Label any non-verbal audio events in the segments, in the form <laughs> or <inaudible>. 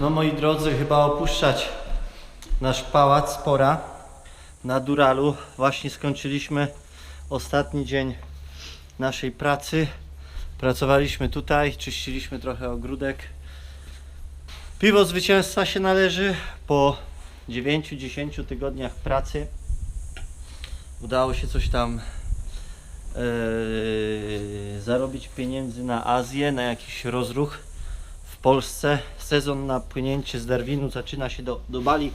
No moi drodzy, chyba opuszczać nasz pałac pora na Duralu. Właśnie skończyliśmy ostatni dzień naszej pracy. Pracowaliśmy tutaj, czyściliśmy trochę ogródek. Piwo zwycięstwa się należy po 9-10 tygodniach pracy. Udało się coś tam yy, zarobić pieniędzy na Azję, na jakiś rozruch w Polsce. Sezon na płynięcie z Darwinu zaczyna się do, do Bali,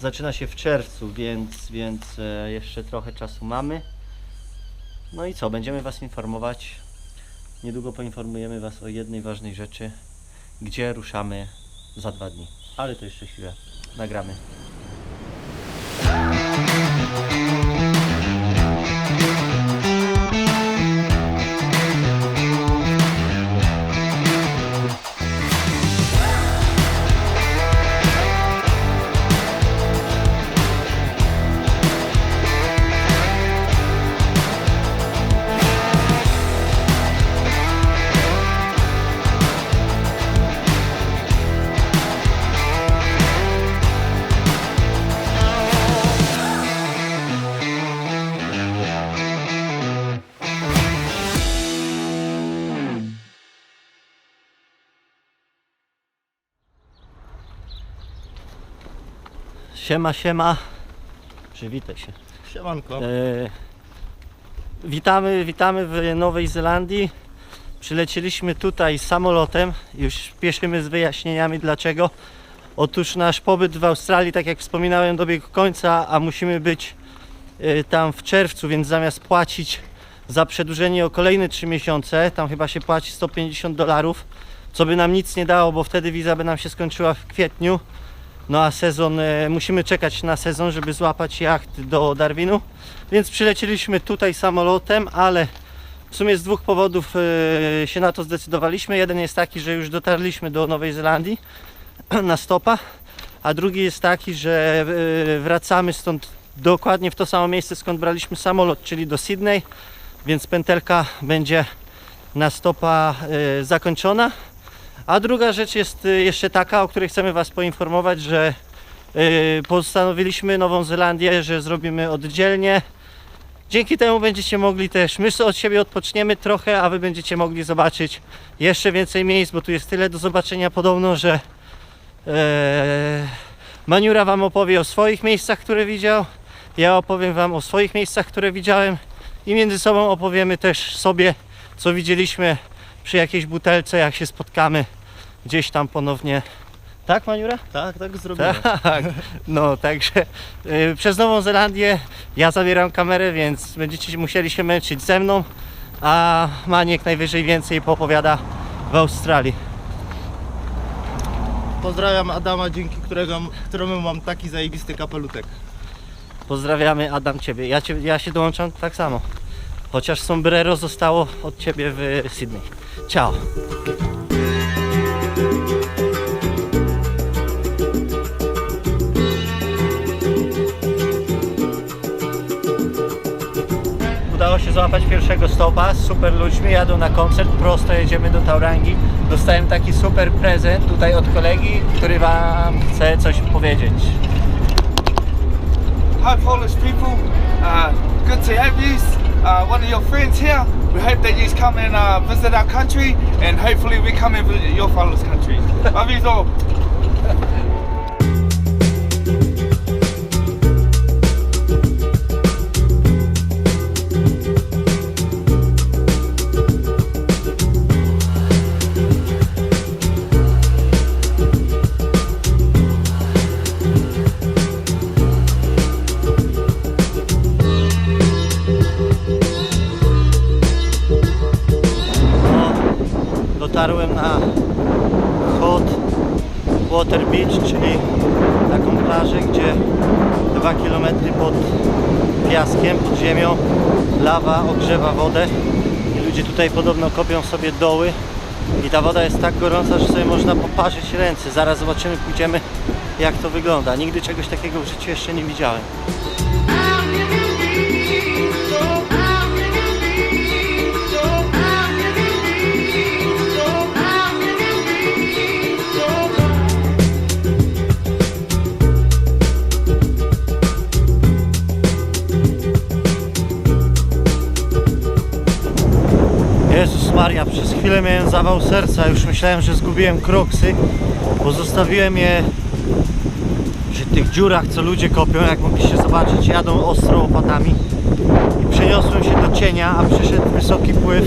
zaczyna się w czerwcu, więc, więc e, jeszcze trochę czasu mamy. No i co, będziemy Was informować. Niedługo poinformujemy Was o jednej ważnej rzeczy, gdzie ruszamy za dwa dni. Ale to jeszcze chwilę, nagramy. Siema, siema. Przywitaj się. Siemanko. E, witamy, witamy w Nowej Zelandii. Przylecieliśmy tutaj samolotem. Już spieszymy z wyjaśnieniami dlaczego. Otóż nasz pobyt w Australii, tak jak wspominałem, dobiegł końca, a musimy być e, tam w czerwcu, więc zamiast płacić za przedłużenie o kolejne 3 miesiące, tam chyba się płaci 150 dolarów, co by nam nic nie dało, bo wtedy wiza by nam się skończyła w kwietniu. No a sezon, e, musimy czekać na sezon, żeby złapać jacht do Darwinu. Więc przylecieliśmy tutaj samolotem, ale w sumie z dwóch powodów e, się na to zdecydowaliśmy. Jeden jest taki, że już dotarliśmy do Nowej Zelandii <clears throat> na stopa, a drugi jest taki, że e, wracamy stąd dokładnie w to samo miejsce, skąd braliśmy samolot, czyli do Sydney, więc pętelka będzie na stopa zakończona. A druga rzecz jest y, jeszcze taka, o której chcemy Was poinformować, że y, postanowiliśmy Nową Zelandię, że zrobimy oddzielnie. Dzięki temu będziecie mogli też, my od siebie odpoczniemy trochę, a Wy będziecie mogli zobaczyć jeszcze więcej miejsc, bo tu jest tyle do zobaczenia podobno, że e, Maniura Wam opowie o swoich miejscach, które widział, ja opowiem Wam o swoich miejscach, które widziałem. I między sobą opowiemy też sobie, co widzieliśmy przy jakiejś butelce, jak się spotkamy gdzieś tam ponownie. Tak, Maniura? Tak, tak zrobiłem. Tak. No, także y, przez Nową Zelandię ja zabieram kamerę, więc będziecie musieli się męczyć ze mną, a Maniek najwyżej więcej poopowiada w Australii. Pozdrawiam Adama, dzięki którego, któremu mam taki zajebisty kapelutek. Pozdrawiamy Adam Ciebie. Ja, cię, ja się dołączam tak samo. Chociaż sombrero zostało od Ciebie w Sydney. Ciao. Złapać pierwszego stopa z super ludźmi, jadą na koncert, prosto jedziemy do Taurangi. Dostałem taki super prezent tutaj od kolegi, który Wam chce coś powiedzieć. Hi Polish people, uh, good to have you. Uh, one of your friends here. We hope that you come and uh, visit our country, and hopefully we come and visit your fellows country. Love you all. Dotarłem na Hot Water Beach, czyli taką plażę, gdzie 2 km pod piaskiem, pod ziemią lawa ogrzewa wodę i ludzie tutaj podobno kopią sobie doły i ta woda jest tak gorąca, że sobie można poparzyć ręce. Zaraz zobaczymy, pójdziemy jak to wygląda. Nigdy czegoś takiego w życiu jeszcze nie widziałem. Chwilę miałem zawał serca, już myślałem, że zgubiłem kroksy, bo zostawiłem je przy tych dziurach, co ludzie kopią, jak mogliście zobaczyć, jadą ostro łopatami. I przeniosłem się do cienia, a przyszedł wysoki pływ.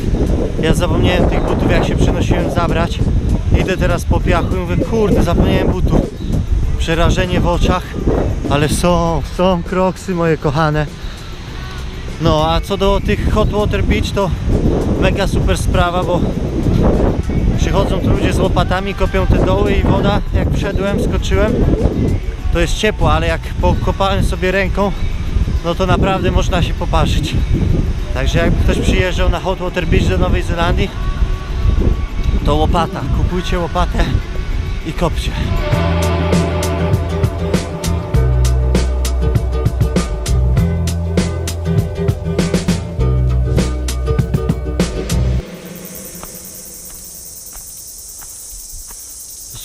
Ja zapomniałem tych butów, jak się przenosiłem zabrać. Idę teraz po piachu i mówię, kurde, zapomniałem butów. Przerażenie w oczach, ale są, są kroksy moje kochane. No, a co do tych Hot Water Beach, to mega super sprawa, bo przychodzą tu ludzie z łopatami, kopią te doły i woda, jak wszedłem, skoczyłem, to jest ciepło, ale jak pokopałem sobie ręką, no to naprawdę można się poparzyć. Także jakby ktoś przyjeżdżał na Hot Water Beach do Nowej Zelandii, to łopata, kupujcie łopatę i kopcie.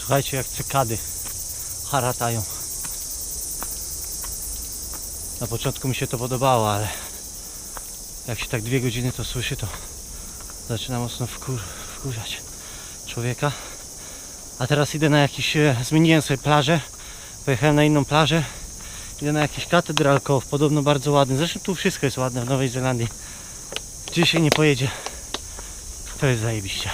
Słuchajcie, jak cykady haratają. Na początku mi się to podobało, ale jak się tak dwie godziny to słyszy, to zaczyna mocno wkur wkurzać człowieka. A teraz idę na jakiś, e, zmieniłem sobie plażę, pojechałem na inną plażę, idę na jakiś katedral Cove, podobno bardzo ładny. Zresztą tu wszystko jest ładne w Nowej Zelandii. Gdzie się nie pojedzie, to jest zajebiście.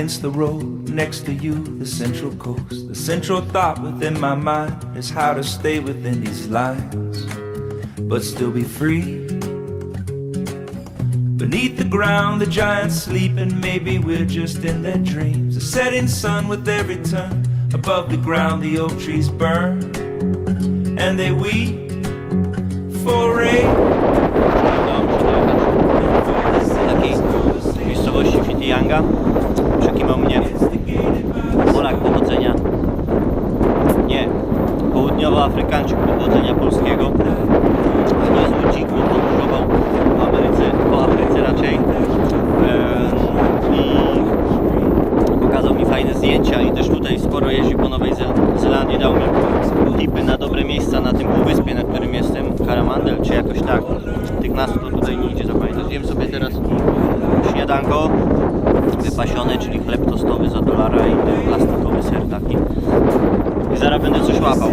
Against the road, next to you, the central coast. The central thought within my mind is how to stay within these lines, but still be free. Beneath the ground, the giants sleep, and maybe we're just in their dreams. The setting sun with every turn. Above the ground, the oak trees burn, and they weep for rain. Przekimał mnie Polak pochodzenia, nie, południowoafrykańczyk pochodzenia polskiego. Niezły dzik, bo podróżował w Ameryce, po Afryce raczej. I pokazał mi fajne zdjęcia i też tutaj sporo jeździł po Nowej Zel- Zelandii. Dał mi tipy na dobre miejsca na tym półwyspie, na którym jestem. Karamandel czy jakoś tak. Tych nazw to tutaj nie idzie zapamiętać. Jem sobie teraz śniadanko wypasione, czyli chleb tostowy za dolara i ten plastikowy ser taki. I zaraz będę coś łapał.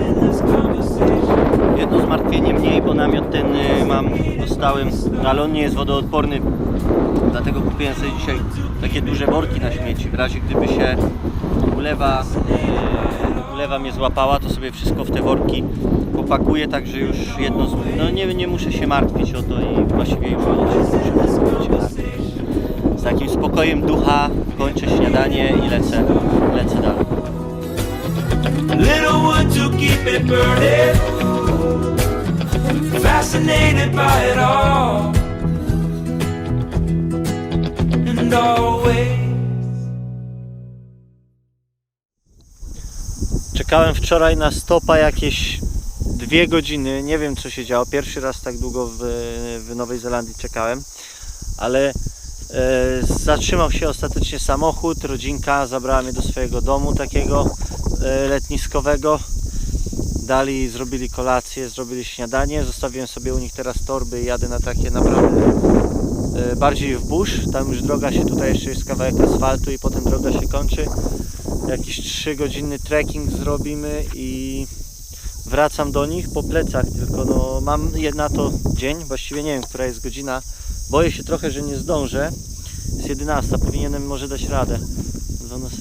Jedno zmartwienie mniej, bo namiot ten y, mam, dostałem, no ale on nie jest wodoodporny. Dlatego kupiłem sobie dzisiaj takie duże worki na śmieci. W razie gdyby się ulewa, y, ulewa mnie złapała, to sobie wszystko w te worki popakuję, także już jedno z, no nie, nie muszę się martwić o to i właściwie już o nic się muszę martwić. Takim spokojem ducha kończę śniadanie i lecę, lecę dalej. Little wood to keep it burning. Fascinated by it all. And always. Czekałem wczoraj na stopa jakieś dwie godziny. Nie wiem co się działo. Pierwszy raz tak długo w, w Nowej Zelandii czekałem, ale zatrzymał się ostatecznie samochód. Rodzinka zabrała mnie do swojego domu takiego e, letniskowego. Dali, zrobili kolację, zrobili śniadanie. Zostawiłem sobie u nich teraz torby i jadę na takie naprawdę e, bardziej w bush. Tam już droga się tutaj jeszcze jest kawałek asfaltu i potem droga się kończy jakiś 3 godzinny trekking zrobimy i wracam do nich po plecach, tylko no mam na to dzień, właściwie nie wiem, która jest godzina. Boję się trochę, że nie zdążę. Jest 11, powinienem może dać radę. 12,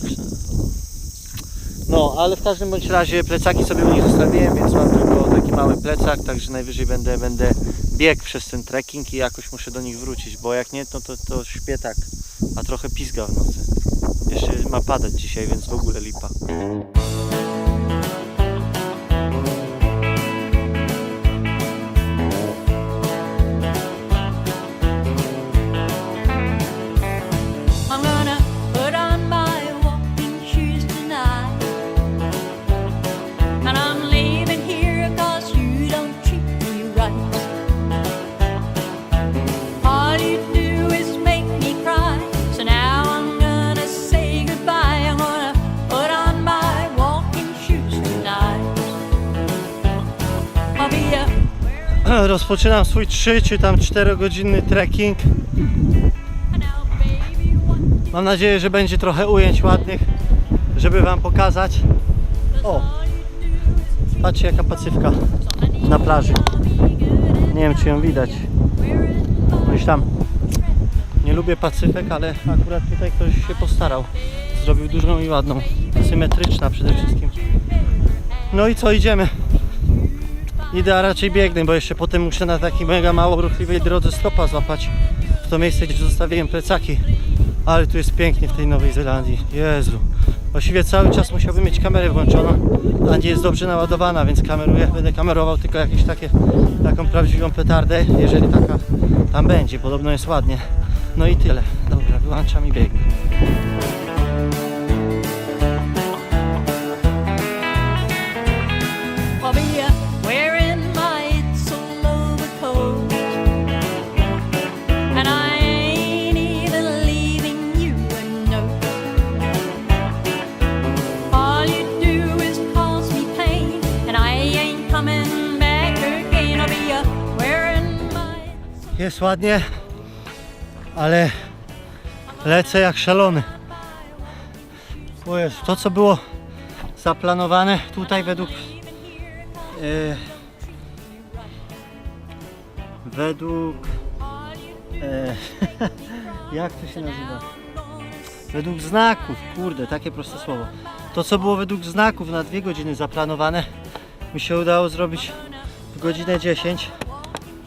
No, ale w każdym bądź razie plecaki sobie u nich zostawiłem, więc mam tylko taki mały plecak, także najwyżej będę, będę biegł przez ten trekking i jakoś muszę do nich wrócić, bo jak nie, no to, to śpię tak, a trochę pizga w nocy. Jeszcze ma padać dzisiaj, więc w ogóle lipa. Rozpoczynam swój 3 czy tam 4 godzinny trekking. Mam nadzieję, że będzie trochę ujęć ładnych, żeby wam pokazać. O, patrzcie jaka pacyfka na plaży. Nie wiem czy ją widać. Gdzieś tam. Nie lubię pacyfek, ale akurat tutaj ktoś się postarał. Zrobił dużą i ładną. Symetryczna przede wszystkim. No i co, idziemy. Idę, a raczej biegnę, bo jeszcze potem muszę na takiej mega mało ruchliwej drodze stopa złapać w to miejsce, gdzie zostawiłem plecaki. Ale tu jest pięknie w tej Nowej Zelandii. Jezu. Właściwie cały czas musiałbym mieć kamerę włączoną, a nie jest dobrze naładowana, więc kameruję. Będę kamerował tylko jakieś takie, taką prawdziwą petardę, jeżeli taka tam będzie. Podobno jest ładnie. No i tyle. Dobra, wyłączam i biegnę. Jest ładnie, ale lecę jak szalony. O Jezu, to co było zaplanowane tutaj według e, według e, <laughs> jak to się nazywa? Według znaków, kurde, takie proste słowo. To co było według znaków na dwie godziny zaplanowane mi się udało zrobić w godzinę 10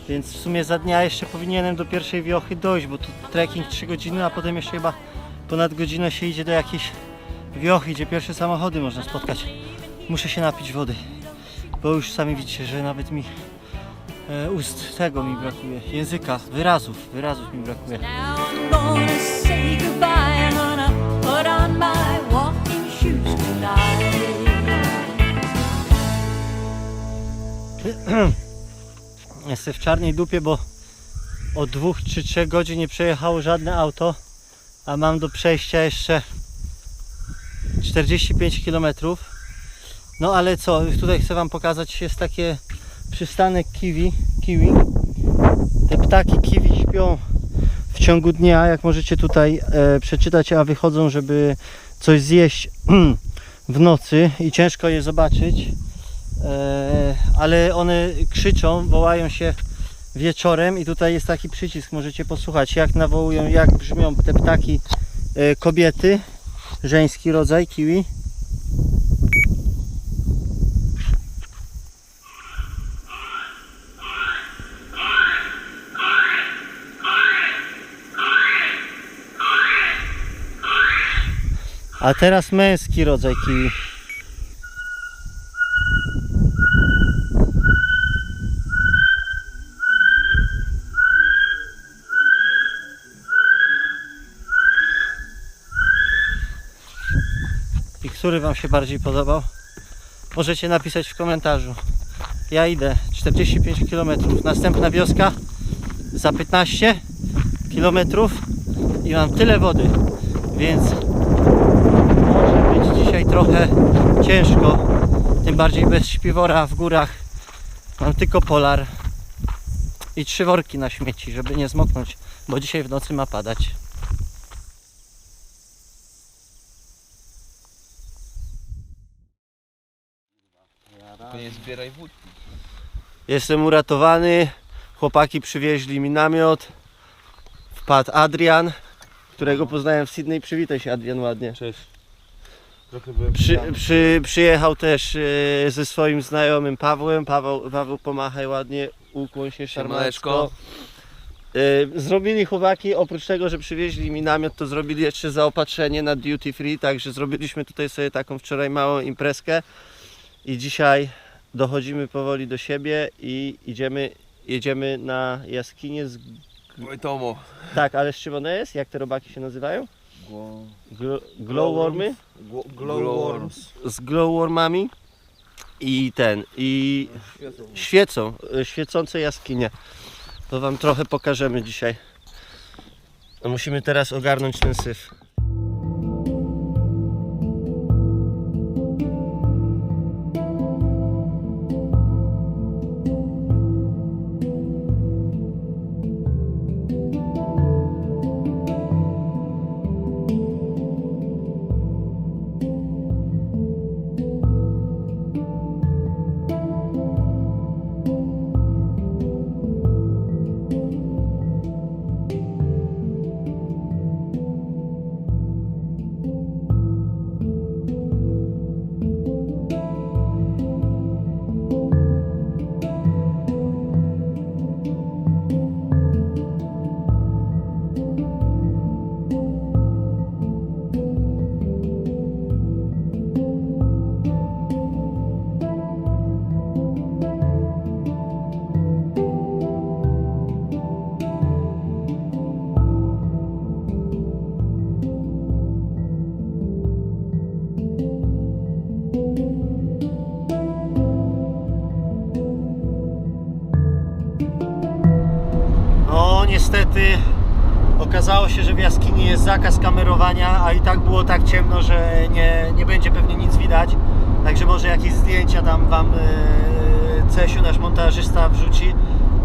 więc w sumie za dnia jeszcze powinienem do pierwszej wiochy dojść, bo tu trekking 3 godziny, a potem jeszcze chyba ponad godzinę się idzie do jakiejś wiochy, gdzie pierwsze samochody można spotkać. Muszę się napić wody, bo już sami widzicie, że nawet mi e, ust tego mi brakuje, języka, wyrazów, wyrazów mi brakuje. <clears throat> Jestem w czarnej dupie, bo od dwóch czy trzech godzin nie przejechało żadne auto, a mam do przejścia jeszcze 45 km. No ale co, tutaj chcę Wam pokazać, jest takie przystanek kiwi, kiwi. Te ptaki kiwi śpią w ciągu dnia, jak możecie tutaj e, przeczytać, a wychodzą, żeby coś zjeść <clears throat> w nocy i ciężko je zobaczyć. E, ale one krzyczą, wołają się wieczorem i tutaj jest taki przycisk, możecie posłuchać jak nawołują, jak brzmią te ptaki e, kobiety, żeński rodzaj kiwi. A teraz męski rodzaj kiwi. I który Wam się bardziej podobał? Możecie napisać w komentarzu. Ja idę 45 km. Następna wioska za 15 km i mam tyle wody, więc może być dzisiaj trochę ciężko. Tym bardziej bez śpiwora w górach. Mam tylko polar i trzy worki na śmieci, żeby nie zmoknąć, bo dzisiaj w nocy ma padać. Nie zbieraj wód. Jestem uratowany. Chłopaki przywieźli mi namiot. Wpadł Adrian, którego poznałem w Sydney. Przywitaj się Adrian ładnie. Cześć. Trochę byłem Przy, pijany. przy, przyjechał też e, ze swoim znajomym Pawłem. Paweł, Paweł pomachaj ładnie, ukłoń się szarmaczko. Siemaneczko. E, Zrobili chłopaki, oprócz tego, że przywieźli mi namiot, to zrobili jeszcze zaopatrzenie na duty free, także zrobiliśmy tutaj sobie taką wczoraj małą imprezkę i dzisiaj dochodzimy powoli do siebie i idziemy, jedziemy na jaskinię z... Wojtomo. Tak, ale z czym one jest? Jak te robaki się nazywają? Glo, glowwormy? Glowworms. Z glowwormami i ten, i świecą, y, świecące jaskinie. To wam trochę pokażemy dzisiaj. No musimy teraz ogarnąć ten syf. Okazało się, że w jaskini jest zakaz kamerowania, a i tak było tak ciemno, że nie, nie będzie pewnie nic widać. Także może jakieś zdjęcia tam Wam e, Cesiu, nasz montażysta, wrzuci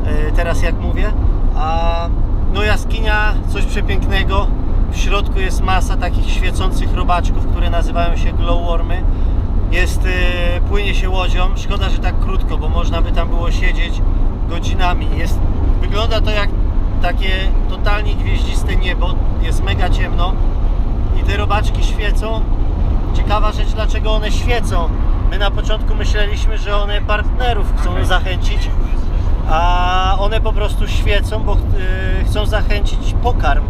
e, teraz jak mówię. A no jaskinia, coś przepięknego. W środku jest masa takich świecących robaczków, które nazywają się glowwormy. Jest, e, płynie się łodzią. Szkoda, że tak krótko, bo można by tam było siedzieć godzinami. Jest, wygląda to jak takie totalnie gwieździste niebo. Jest mega ciemno i te robaczki świecą. Ciekawa rzecz, dlaczego one świecą. My na początku myśleliśmy, że one partnerów chcą zachęcić, a one po prostu świecą, bo y, chcą zachęcić pokarm.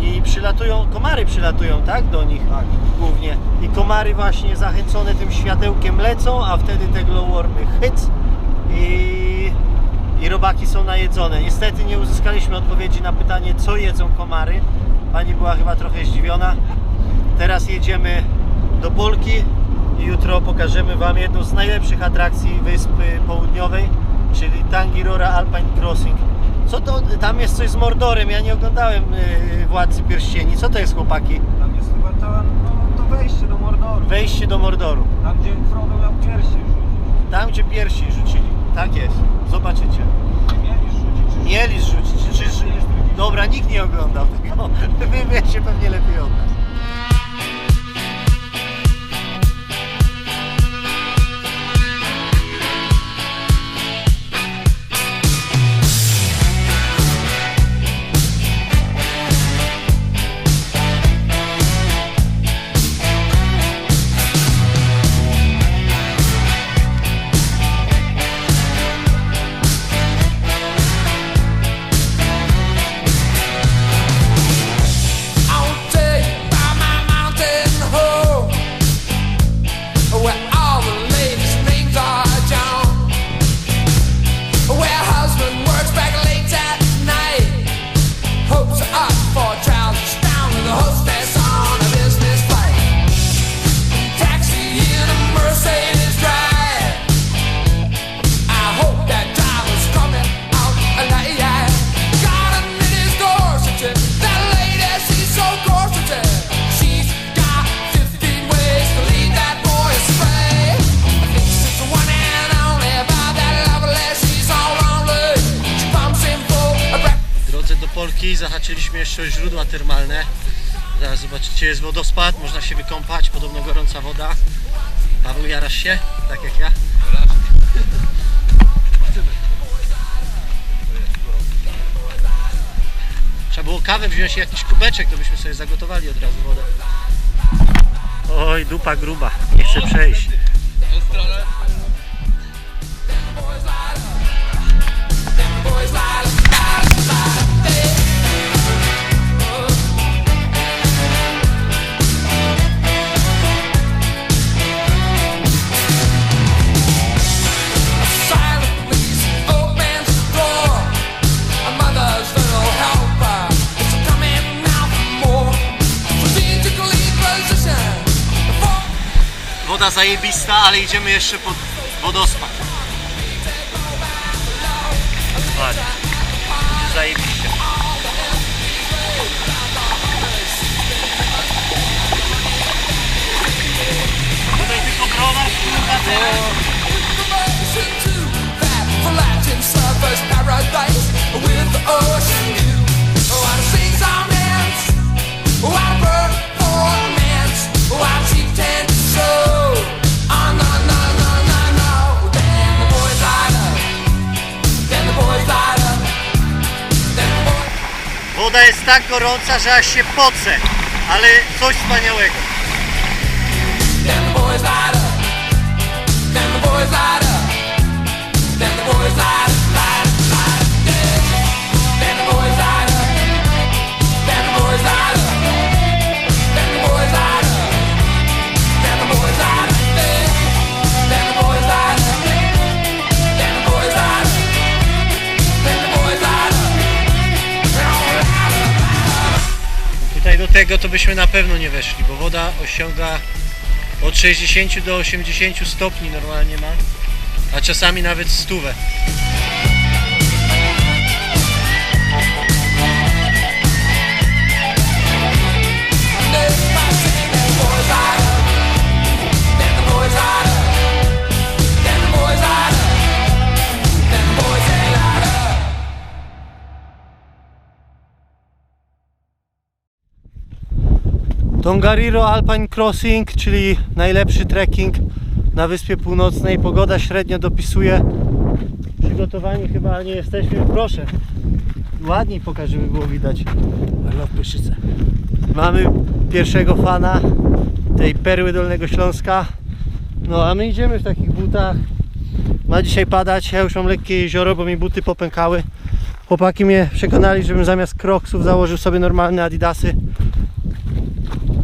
I przylatują, komary przylatują, tak, do nich głównie. I komary właśnie zachęcone tym światełkiem lecą, a wtedy te glowwormy hyc i, i robaki są najedzone. Niestety nie uzyskaliśmy odpowiedzi na pytanie, co jedzą komary. Pani była chyba trochę zdziwiona. Teraz jedziemy do Polki i jutro pokażemy Wam jedną z najlepszych atrakcji Wyspy Południowej, czyli Tangirora Alpine Crossing. Co to? Tam jest coś z Mordorem, ja nie oglądałem yy, Władcy Pierścieni. Co to jest chłopaki? Tam jest chyba to, no, to wejście do Mordoru. Wejście do Mordoru. Tam gdzie Frodo miał pierścień rzucić. Tam gdzie piersi rzucili. Tak jest. Zobaczycie. Mieli rzucić. Mieli dobra, nikt nie oglądał tego. <laughs> Wy wiecie pewnie lepiej od. Zobaczycie, jest wodospad, można się wykąpać, podobno gorąca woda. Paweł, jarasz się? Tak jak ja? Trzeba było kawę wziąć i jakiś kubeczek, to byśmy sobie zagotowali od razu wodę. Oj, dupa gruba, nie chcę przejść. Zajebista, ale idziemy jeszcze pod wodospad. Ładnie. Zajebiście. Tutaj tylko browar, kurwa, teraz. Woda jest tak gorąca, że aż się poce, ale coś wspaniałego. Tego to byśmy na pewno nie weszli, bo woda osiąga od 60 do 80 stopni normalnie ma, a czasami nawet stówę. Tongariro Alpine Crossing, czyli najlepszy trekking na Wyspie Północnej. Pogoda średnio dopisuje. Przygotowani chyba nie jesteśmy. Proszę, ładniej pokaż, żeby było widać. Pyszyce. Mamy pierwszego fana tej perły Dolnego Śląska. No a my idziemy w takich butach. Ma dzisiaj padać, ja już mam lekkie jezioro, bo mi buty popękały. Chłopaki mnie przekonali, żebym zamiast kroksów założył sobie normalne adidasy.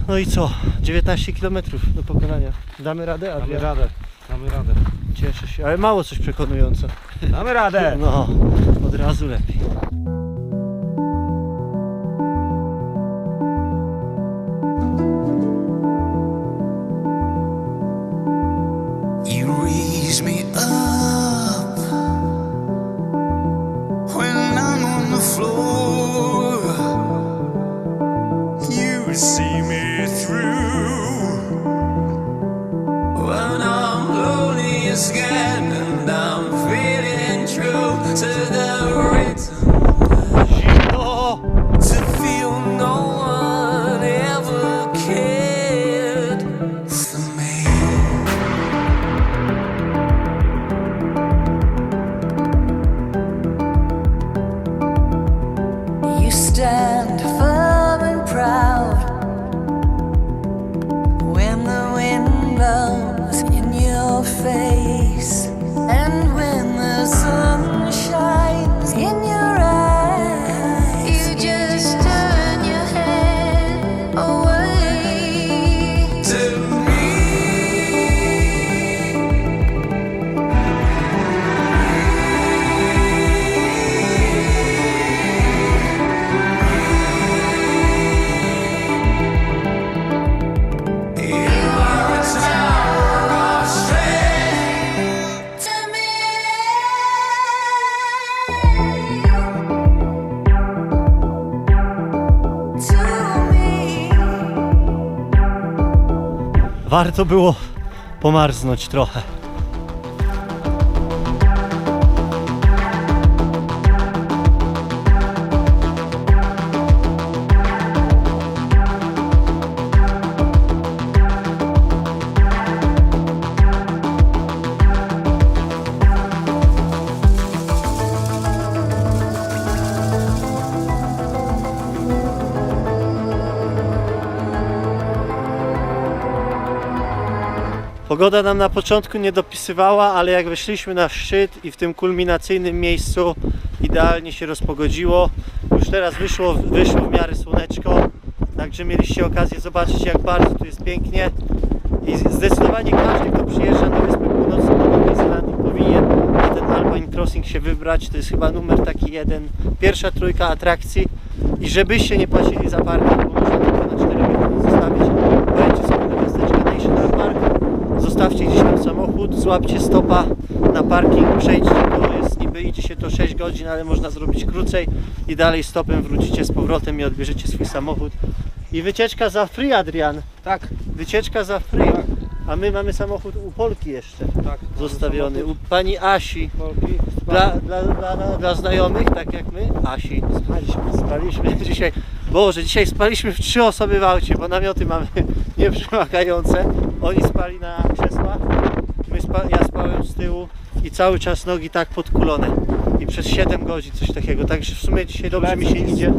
No i co? 19 km do pokonania. Damy radę? Damy Adrian? radę, damy radę. Cieszę się, ale mało coś przekonująco. Damy radę! No, od razu lepiej. To the rhythm. Warto było pomarznąć trochę. Pogoda nam na początku nie dopisywała, ale jak weszliśmy na szczyt i w tym kulminacyjnym miejscu idealnie się rozpogodziło. Już teraz wyszło, wyszło w miarę słoneczko, także mieliście okazję zobaczyć jak bardzo tu jest pięknie. I zdecydowanie każdy, kto przyjeżdża na Wyspę Północną do Nowej Zelandii powinien na ten Alpine Crossing się wybrać. To jest chyba numer taki jeden, pierwsza trójka atrakcji. I żebyście nie płacili za parking, bo można tylko na 4 godziny zostawić. Pojedźcie sobie do miasteczka National Park, zostawcie gdzieś tam samochód, złapcie stopa na parking, przejdźcie go, jest niby idzie się to 6 godzin, ale można zrobić krócej i dalej stopem wrócicie z powrotem i odbierzecie swój samochód. I wycieczka za free, Adrian. Tak, Wycieczka za free. A my mamy samochód u Polki jeszcze tak. zostawiony, u pani Asi. Polki. Dla, dla, dla, dla znajomych, tak jak my, Asi. Spaliśmy, spaliśmy <laughs> dzisiaj. Boże, dzisiaj spaliśmy w trzy osoby w aucie, bo namioty mamy <laughs> nieprzymagające. Oni spali na krzesłach, my spa, ja spałem z tyłu i cały czas nogi tak podkulone. I przez 7 godzin coś takiego. Także w sumie dzisiaj dobrze mi się idzie,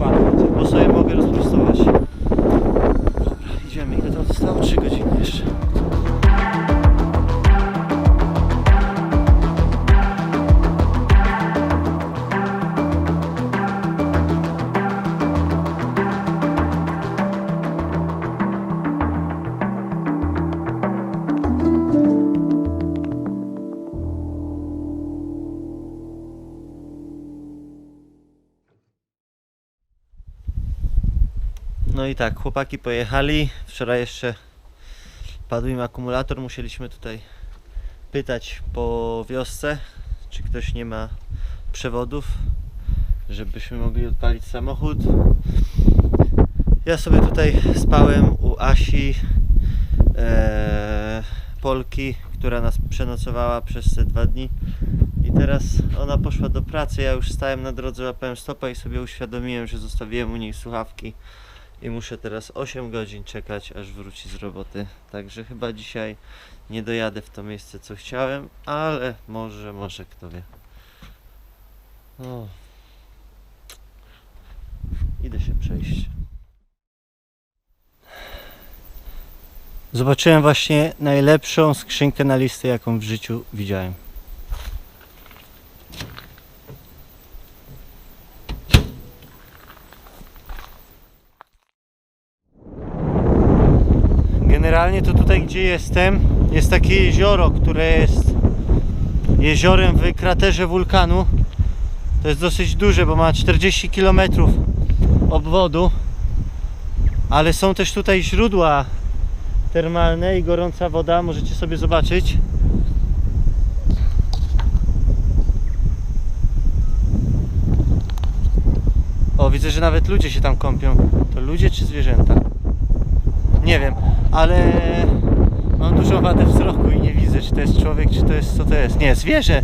bo sobie mogę rozprostować. Dobra, idziemy. Ile tam zostało? 3 godziny No i tak, chłopaki pojechali. Wczoraj jeszcze padł im akumulator. Musieliśmy tutaj pytać po wiosce, czy ktoś nie ma przewodów, żebyśmy mogli odpalić samochód. Ja sobie tutaj spałem u Asi, e, Polki, która nas przenocowała przez te dwa dni. I teraz ona poszła do pracy. Ja już stałem na drodze, łapałem stopa i sobie uświadomiłem, że zostawiłem u niej słuchawki i muszę teraz 8 godzin czekać, aż wróci z roboty. Także chyba dzisiaj nie dojadę w to miejsce, co chciałem, ale może, może, kto wie. O. Idę się przejść. Zobaczyłem właśnie najlepszą skrzynkę na listę, jaką w życiu widziałem. Generalnie to tutaj, gdzie jestem, jest takie jezioro, które jest jeziorem w kraterze wulkanu. To jest dosyć duże, bo ma 40 km obwodu, ale są też tutaj źródła termalne i gorąca woda, możecie sobie zobaczyć. O, widzę, że nawet ludzie się tam kąpią. To ludzie czy zwierzęta? Nie wiem, ale mam dużą wadę wzroku i nie widzę, czy to jest człowiek, czy to jest co to jest. Nie, zwierzę.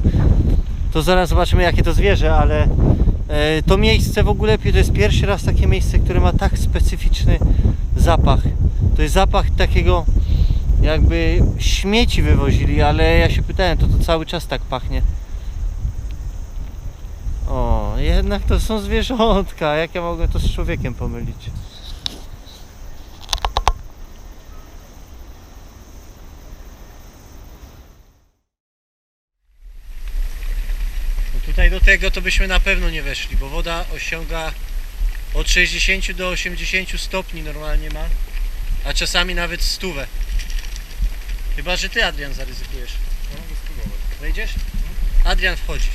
To zaraz zobaczymy, jakie to zwierzę, ale e, to miejsce w ogóle to jest pierwszy raz takie miejsce, które ma tak specyficzny zapach. To jest zapach takiego jakby śmieci wywozili, ale ja się pytałem, to to cały czas tak pachnie. O, jednak to są zwierzątka. Jak ja mogę to z człowiekiem pomylić? No tutaj do tego to byśmy na pewno nie weszli, bo woda osiąga od 60 do 80 stopni normalnie ma, a czasami nawet stówę. Chyba, że ty Adrian zaryzykujesz. Wejdziesz? Adrian wchodzi.